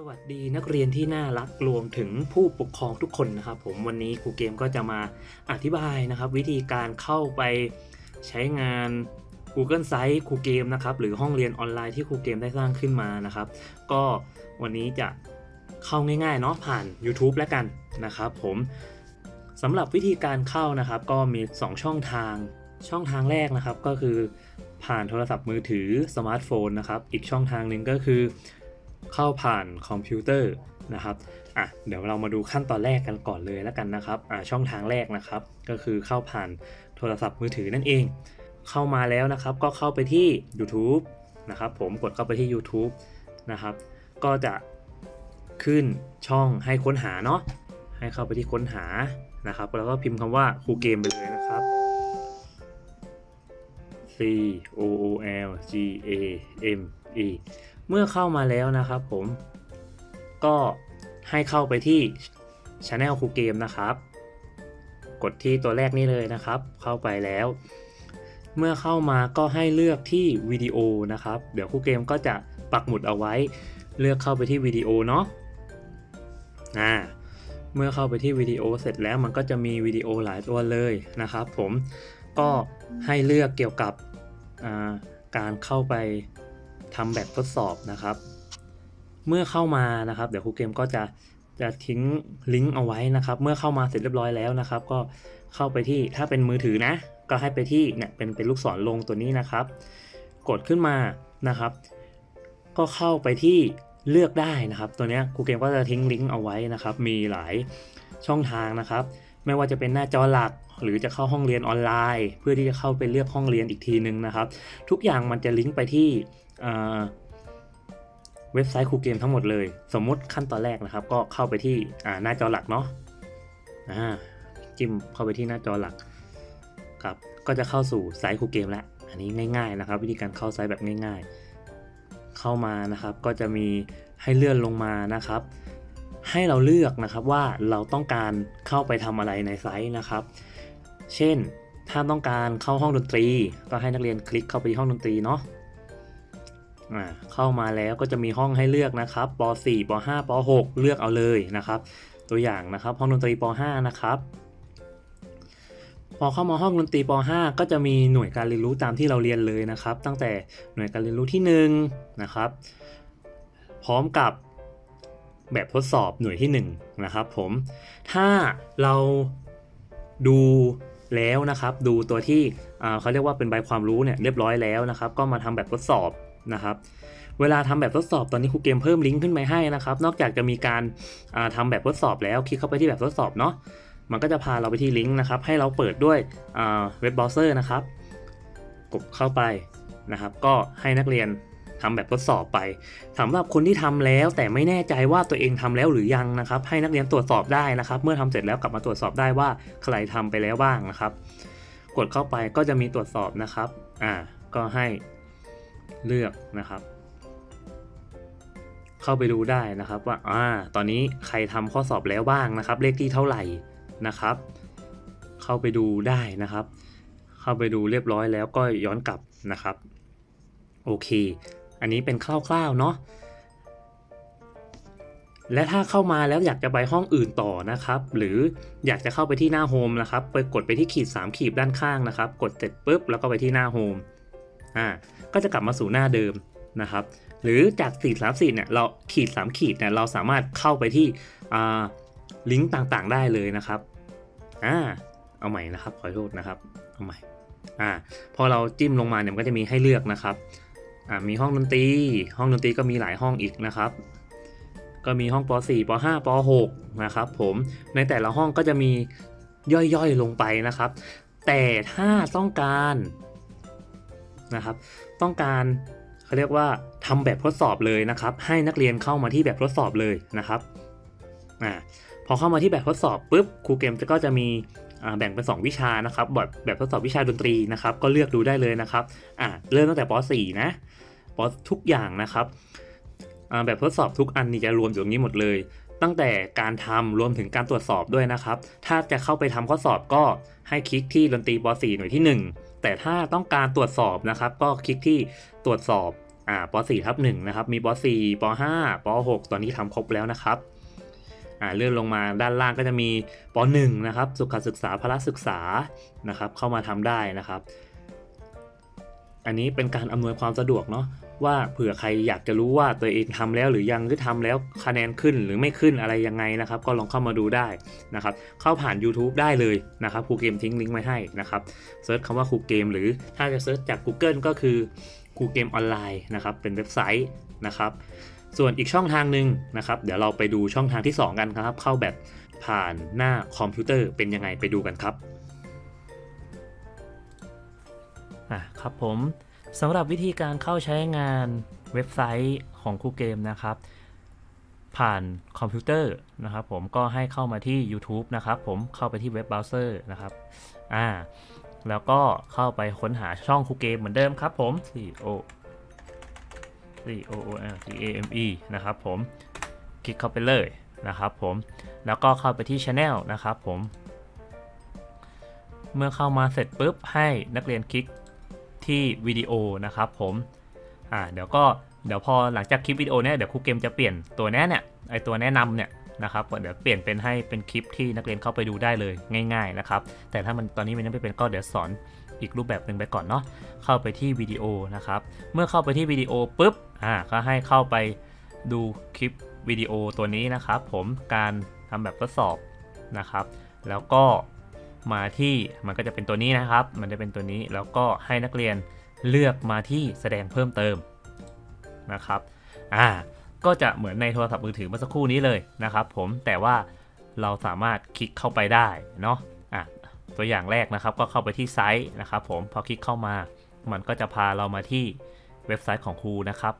สวัสดีนักเรียนที่น่ารักรวมถึงผู้ปกครองทุกคนนะครับผมวันนี้ครูเกมก็จะมาอธิบายนะครับ วิธีการเข้าไปใช้งาน Google Site ครูเกมนะครับหรือห้องเรียนออนไลน์ที่ครูเกมได้สร้างขึ้นมานะครับ ก็วันนี้จะเข้าง่ายๆเนาะผ่าน YouTube แล้วกันนะครับผมสำหรับวิธีการเข้านะครับก็มี 2 ช่องทางช่องทางแรกนะครับก็คือผ่านโทรศัพท์มือถือสมาร์ทโฟนนะครับอีกช่องทางหนึ่งก็คือ เข้าผ่านคอมพิวเตอร์นะครับอะเดี๋ยวเรามาดูขั้นตอนแรกกันก่อนเลยแล้วกันนะครับอ่าช่องทางแรกนะครับ ก็คือเข้าผ่านโทรศัพท์มือถือนั่นเอง เข้ามาแล้วนะครับ ก็เข้าไปที่ YouTube นะครับ ผมกดเข้าไปที่ YouTube นะครับ ก็จะขึ้นช่องให้ค้นหาเนาะให้เข้าไปที่ค้นหานะครับ แล้วก็พิมพ์คำว่าครูเกมไปเลยนะครับ C O O L G A M E เมื่อเข้ามาแล้วนะครับผม ก็ให้เข้าไปที่ Channel ครูเกมนะครับ กดที่ตัวแรกนี้เลยนะครับ เข้าไปแล้ว เมื่อเข้ามาก็ให้เลือกที่วิดีโอนะครับ เดี๋ยวครูเกมก็จะปักหมุดเอาไว้ เลือกเข้าไปที่วิดีโอเนาะอ่าเมื่อเข้าไปที่วิดีโอเสร็จแล้วมันก็จะมีวิดีโอหลายตัวเลยนะครับ ผมก็ให้เลือกเกี่ยวกับาการเข้าไป ทำแบบทดสอบนะครับ เมื่อเข้ามานะครับ เดี๋ยวครูเกมก็จะจะทิ้งลิงก์เอาไว้นะครับ เมื่อเข้ามาเสร็จเรียบร้อยแล้วนะครับ ก็เข้าไปที่ถ้าเป็นมือถือนะ ก็ให้ไปที่เนี่ยเป็นเป็นลูกศรลงตัวนี้นะครับ กดขึ้นมานะครับ ก็เข้าไปที่เลือกได้นะครับ ตัวเนี้ยครูเกมก็จะทิ้งลิงก์เอาไว้นะครับ มีหลายช่องทางนะครับ ไม่ว่าจะเป็นหน้าจอหลัก หรือจะเข้าห้องเรียนออนไลน์ เพื่อที่จะเข้าไปเลือกห้องเรียนอีกทีนึงนะครับ ทุกอย่างมันจะลิงก์ไปที่เว็บไซต์ครูเกมทั้งหมดเลย สมมติขั้นตอนแรกนะครับ ก็เข้าไปที่หน้าจอหลักเนาะจิ้มเข้าไปที่หน้าจอหลักครับก็จะเข้าสู่ไซต์ครูเกมแล้วอันนี้ง่ายๆนะครับ วิธีการเข้าไซต์แบบง่ายๆ เข้ามานะครับก็จะมีให้เลื่อนลงมานะครับ ให้เราเลือกนะครับว่าเราต้องการเข้าไปทำอะไรในไซต์นะครับ เช่น ถ้าต้องการเข้าห้องดนตรี ก็ให้นักเรียนคลิกเข้าไปที่ห้องดนตรีเนาะอ่าเข้ามาแล้วก็จะมีห้องให้เลือกนะครับป .4 ป .5 ป .6 เลือกเอาเลยนะครับ ตัวอย่างนะครับห้องดนตรีป .5 นะครับพอเข้ามาห้องดนตรีป .5 ก็จะมีหน่วยการเรียนรู้ตามที่เราเรียนเลยนะครับ ตั้งแต่หน่วยการเรียนรู้ที่1นะครับพร้อมกับแบบทดสอบหน่วยที่1นะครับผมถ้าเราดู แล้วนะครับ ดูตัวที่เขาเรียกว่าเป็นใบความรู้เนี่ยเรียบร้อยแล้วนะครับ ก็มาทำแบบทดสอบนะครับ เวลาทำแบบทดสอบตอนนี้ครูเกมเพิ่มลิงก์ขึ้นไปให้นะครับ นอกจากจะมีการอ่าทำแบบทดสอบแล้วคลิกเข้าไปที่แบบทดสอบเนาะมันก็จะพาเราไปที่ลิงก์นะครับ ให้เราเปิดด้วยเว็บเบราว์เซอร์นะครับ กดเข้าไปนะครับ ก็ให้นักเรียน ทำแบบทดสอบไปสำหรับคนที่ทำแล้วแต่ไม่แน่ใจว่าตัวเองทำแล้วหรือยังนะครับ ให้นักเรียนตรวจสอบได้นะครับ เมื่อทำเสร็จแล้วกลับมาตรวจสอบได้ว่าใครทำไปแล้วบ้างนะครับ กดเข้าไปก็จะมีตรวจสอบนะครับ อ่า ก็ให้เลือกนะครับ เข้าไปดูได้นะครับว่า อ่า ตอนนี้ใครทำข้อสอบแล้วบ้างนะครับ เลขที่เท่าไหร่นะครับ เข้าไปดูได้นะครับ เข้าไปดูเรียบร้อยแล้วก็ย้อนกลับนะครับ โอเค อันนี้เป็นคร่าวๆเนาะและถ้าเข้ามาแล้วอยากจะไปห้องอื่นต่อนะครับ หรืออยากจะเข้าไปที่หน้าโฮมนะครับไปกดไปที่ขีด 3 ขีดด้านข้างนะครับ กดเสร็จปุ๊บแล้วก็ไปที่หน้าโฮมอ่าก็จะกลับมาสู่หน้าเดิมนะครับ หรือจาก4 3 4เนี่ยเราขีด 3 ขีดเนี่ยเราสามารถเข้าไปที่อ่าลิงก์ต่างๆได้เลยนะครับอ่าเอาใหม่นะครับขอโทษนะครับเอาใหม่อ่าพอเราจิ้มลงมาเนี่ยมันก็จะมีให้เลือกนะครับ มีห้องดนตรี ห้องดนตรีก็มีหลายห้องอีกนะครับ ก็มีห้องป .4 ป .5 ป .6 นะครับผม ในแต่ละห้องก็จะมีย่อยๆลงไปนะครับ แต่ถ้าต้องการนะครับ ต้องการเขาเรียกว่าทำแบบทดสอบเลยนะครับ ให้นักเรียนเข้ามาที่แบบทดสอบเลยนะครับอ่าพอเข้ามาที่แบบทดสอบปุ๊บครูเกมก็จะมี แบ่งเป็น 2 วิชานะครับแบบแบบทดสอบวิชาดนตรีนะครับ ก็เลือกดูได้เลยนะครับอ่าเริ่มตั้งแต่ป .4 นะปทุกอย่างนะครับแบบทดสอบทุกอันนี่จะรวมอยู่ตรงนี้หมดเลย ตั้งแต่การทำรวมถึงการตรวจสอบด้วยนะครับ ถ้าจะเข้าไปทำข้อสอบก็ให้คลิกที่ดนตรีป .4 หน่วยที่ 1 แต่ถ้าต้องการตรวจสอบนะครับ ก็คลิกที่ตรวจสอบอ่าป .4 ทับ1นะครับ มีป .4 ป .5 ป .6 ตอนนี้ทำครบแล้วนะครับ อ่าเลื่อนลงมาด้านล่างก็จะมีป .1 นะครับสุขศึกษาพละศึกษานะครับเข้ามาทำได้นะครับ อันนี้เป็นการอำนวยความสะดวกเนาะว่าเผื่อใครอยากจะรู้ว่าตัวเองทำแล้วหรือยังหรือทำแล้วคะแนนขึ้นหรือไม่ขึ้นอะไรยังไงนะครับ ก็ลองเข้ามาดูได้นะครับ เข้าผ่าน YouTube ได้เลยนะครับครูเกมทิ้งลิงก์ไว้ให้นะครับเซิร์ชคำว่าครูเกม หรือถ้าจะเซิร์ชจาก Google ก็คือครูเกมออนไลน์นะครับเป็นเว็บไซต์นะครับ ส่วนอีกช่องทางหนึ่งนะครับ เดี๋ยวเราไปดูช่องทางที่ 2 กันครับ เข้าแบบผ่านหน้าคอมพิวเตอร์เป็นยังไงไปดูกันครับอะครับผมสำหรับวิธีการเข้าใช้งานเว็บไซต์ของครูเกมนะครับ ผ่านคอมพิวเตอร์นะครับ ผมก็ให้เข้ามาที่ YouTube นะครับ ผมเข้าไปที่เว็บเบราว์เซอร์นะครับอ่าแล้วก็เข้าไปค้นหาช่องครูเกมเหมือนเดิมครับผม C O C O O L G A M E นะครับผมคลิกเข้าไปเลยนะครับผมแล้วก็เข้าไปที่ Channel นะครับผมเมื่อเข้ามาเสร็จปุ๊บให้นักเรียนคลิกที่วิดีโอนะครับผมอ่าเดี๋ยวก็เดี๋ยวพอหลังจากคลิปวิดีโอเนี้ยเดี๋ยวครูเกมจะเปลี่ยนตัวเนี้ยเนี่ยไอตัวแนะนำเนี่ยนะครับเดี๋ยวเปลี่ยนเป็นให้เป็นคลิปที่นักเรียนเข้าไปดูได้เลยง่าย ๆนะครับ แต่ถ้ามันตอนนี้มันยังไม่เป็นก็เดี๋ยวสอน อีกรูปแบบหนึ่งไปก่อนเนาะเข้าไปที่วิดีโอนะครับเมื่อเข้าไปที่วิดีโอปุ๊บอ่าก็ให้เข้าไปดูคลิปวิดีโอตัวนี้นะครับผมการทำแบบทดสอบนะครับ แล้วก็มาที่มันก็จะเป็นตัวนี้นะครับ มันจะเป็นตัวนี้แล้วก็ให้นักเรียนเลือกมาที่แสดงเพิ่มเติมนะครับอ่าก็จะเหมือนในโทรศัพท์มือถือเมื่อสักครู่นี้เลยนะครับ ผมแต่ว่าเราสามารถคลิกเข้าไปได้เนาะอะ ตัวอย่างแรกนะครับก็เข้าไปที่ไซต์นะครับผมพอคลิกเข้ามา มันก็จะพาเรามาที่เว็บไซต์ของครูนะครับ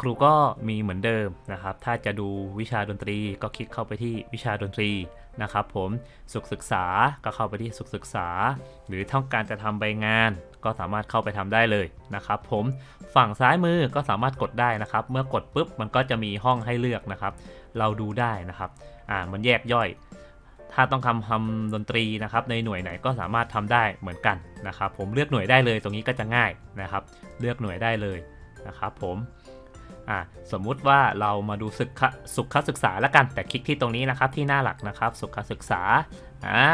ครูก็มีเหมือนเดิมนะครับ ถ้าจะดูวิชาดนตรีก็คลิกเข้าไปที่วิชาดนตรีนะครับผมสุขศึกษาก็เข้าไปที่สุขศึกษา หรือต้องการจะทำใบงาน ก็สามารถเข้าไปทำได้เลยนะครับผมฝั่งซ้ายมือก็สามารถกดได้นะครับ เมื่อกดปุ๊บมันก็จะมีห้องให้เลือกนะครับ เราดูได้นะครับอ่ามันแยกย่อย ถ้าต้องทำทำดนตรีนะครับในหน่วยไหนก็สามารถทำได้เหมือนกันนะครับ ผมเลือกหน่วยได้เลยตรงนี้ก็จะง่ายนะครับ เลือกหน่วยได้เลยนะครับ ผมอ่าสมมุติว่าเรามาดูสุขสุขศึกษาแล้วกัน แต่คลิกที่ตรงนี้นะครับที่หน้าหลักนะครับ สุขศึกษาอ่า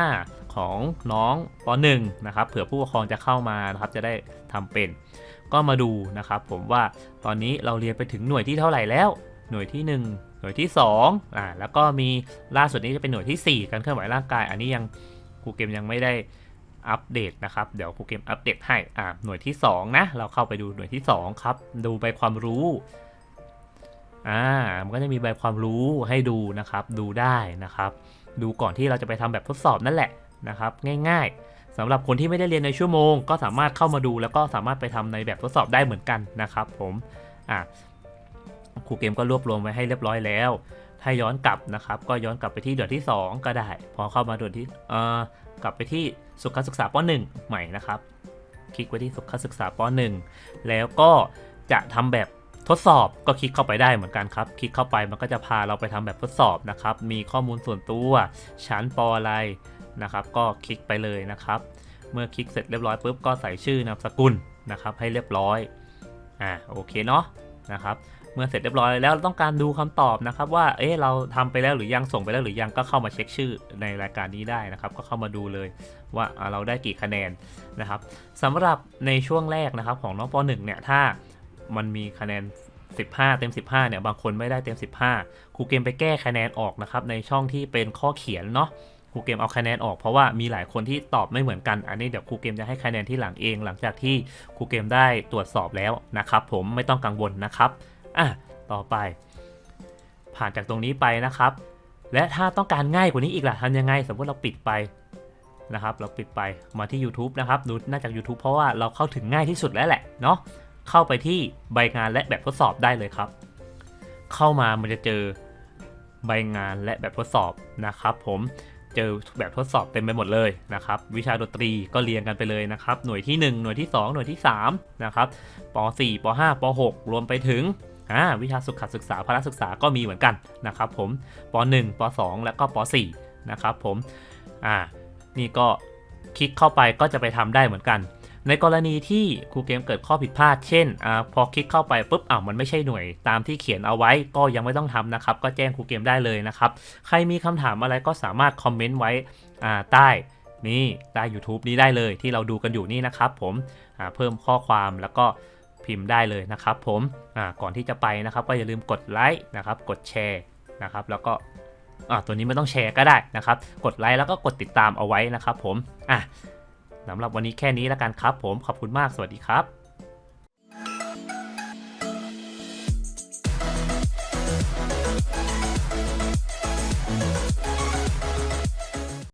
ของน้องป .1 นะครับเผื่อผู้ปกครองจะเข้ามานะครับจะได้ทำเป็น ก็มาดูนะครับ ผมว่าตอนนี้เราเรียนไปถึงหน่วยที่เท่าไหร่แล้ว หน่วยที่ 1 หน่วยที่2อ่าแล้วก็มีล่าสุดนี้จะเป็นหน่วยที่ 4 การเคลื่อนไหวร่างกาย อันนี้ยังครูเกมยังไม่ได้อัปเดตนะครับ เดี๋ยวครูเกมอัปเดตให้อ่าหน่วยที่ 2 นะ เราเข้าไปดูหน่วยที่ 2 ครับ ดูใบความรู้อ่ามันก็จะมีใบความรู้ให้ดูนะครับ ดูได้นะครับ ดูก่อนที่เราจะไปทำแบบทดสอบนั่นแหละนะครับ ง่าย ๆสำหรับคนที่ไม่ได้เรียนในชั่วโมง ก็สามารถเข้ามาดูแล้วก็สามารถไปทำในแบบทดสอบได้เหมือนกันนะครับ ผมอ่า รูเกมก็รวบรวมไว้ให้เรียบร้อยแล้ว ถ้าย้อนกลับนะครับ ก็ย้อนกลับไปที่เดือนที่ 2 ก็ได้ พอเข้ามาเดือนที่เอ่อกลับไปที่สุขศึกษาป .1 ใหม่นะครับ คลิกไว้ที่สุขศึกษาป .1 แล้วก็จะทำแบบทดสอบก็คลิกเข้าไปได้เหมือนกันครับ คลิกเข้าไปมันก็จะพาเราไปทำแบบทดสอบนะครับ มีข้อมูลส่วนตัวชั้นปอะไรนะครับ ก็คลิกไปเลยนะครับ เมื่อคลิกเสร็จเรียบร้อยปุ๊บก็ใส่ชื่อนามสกุลนะครับให้เรียบร้อย อ่าโอเคเนาะนะครับ มื่อเสร็จเรียบร้อยแล้วต้องการดูคำตอบนะครับว่าเอ๊ะเราทำไปแล้วหรือยังส่งไปแล้วหรือยังก็เข้ามาเช็คชื่อในรายการนี้ได้นะครับ ก็เข้ามาดูเลยว่าอ่าเราได้กี่คะแนนนะครับสำหรับในช่วงแรกนะครับของน้องป .1 เนี่ยถ้ามันมีคะแนน 15 เต็ม 15 เนี่ย บางคนไม่ได้เต็ม 15 ครูเกมไปแก้คะแนนออกนะครับ ในช่องที่เป็นข้อเขียนเนาะ ครูเกมเอาคะแนนออกเพราะว่ามีหลายคนที่ตอบไม่เหมือนกัน อันนี้เดี๋ยวครูเกมจะให้คะแนนที่หลังเอง หลังจากที่ครูเกมได้ตรวจสอบแล้วนะครับ ผมไม่ต้องกังวลนะครับ อะต่อไป ผ่านจากตรงนี้ไปนะครับ และถ้าต้องการง่ายกว่านี้อีกล่ะทำยังไง สมมติเราปิดไปนะครับ เราปิดไปมาที่ YouTube นะครับดูน้าจาก YouTube เพราะว่าเราเข้าถึงง่ายที่สุดแล้วแหละเนาะเข้าไปที่ใบงานและแบบทดสอบได้เลยครับ เข้ามามันจะเจอใบงานและแบบทดสอบนะครับผมเจอแบบทดสอบเต็มไปหมดเลยนะครับ วิชาดนตรีก็เรียงกันไปเลยนะครับ หน่วยที่ 1 หน่วยที่ 2 หน่วยที่3นะครับป .4 ป .5 ป .6 รวมไปถึง อ่าวิชาสุขศึกษาพละศึกษาก็มีเหมือนกันนะครับผมป .1 ป .2 และก็ป .4 นะครับผมอ่านี่ก็คลิกเข้าไปก็จะไปทำได้เหมือนกัน ในกรณีที่ครูเกมเกิดข้อผิดพลาด เช่นอพอคลิกเข้าไปปุ๊บอ้าวมันไม่ใช่หน่วยตามที่เขียนเอาไว้ก็ยังไม่ต้องทำนะครับ ก็แจ้งครูเกมได้เลยนะครับ ใครมีคำถามอะไรก็สามารถคอมเมนต์ไว้ใต้นี่ใต้ YouTube นี้ได้เลยที่เราดูกันอยู่นี่นะครับผมเพิ่มข้อความแล้วก็ พิมพ์ได้เลยนะครับผมอ่าก่อนที่จะไปนะครับก็อย่าลืมกดไลค์นะครับกดแชร์นะครับแล้วก็อ่าตัวนี้ไม่ต้องแชร์ก็ได้นะครับ กดไลค์แล้วก็กดติดตามเอาไว้นะครับผมอะสำหรับวันนี้แค่นี้แล้วกันครับผมขอบคุณมากสวัสดีครับ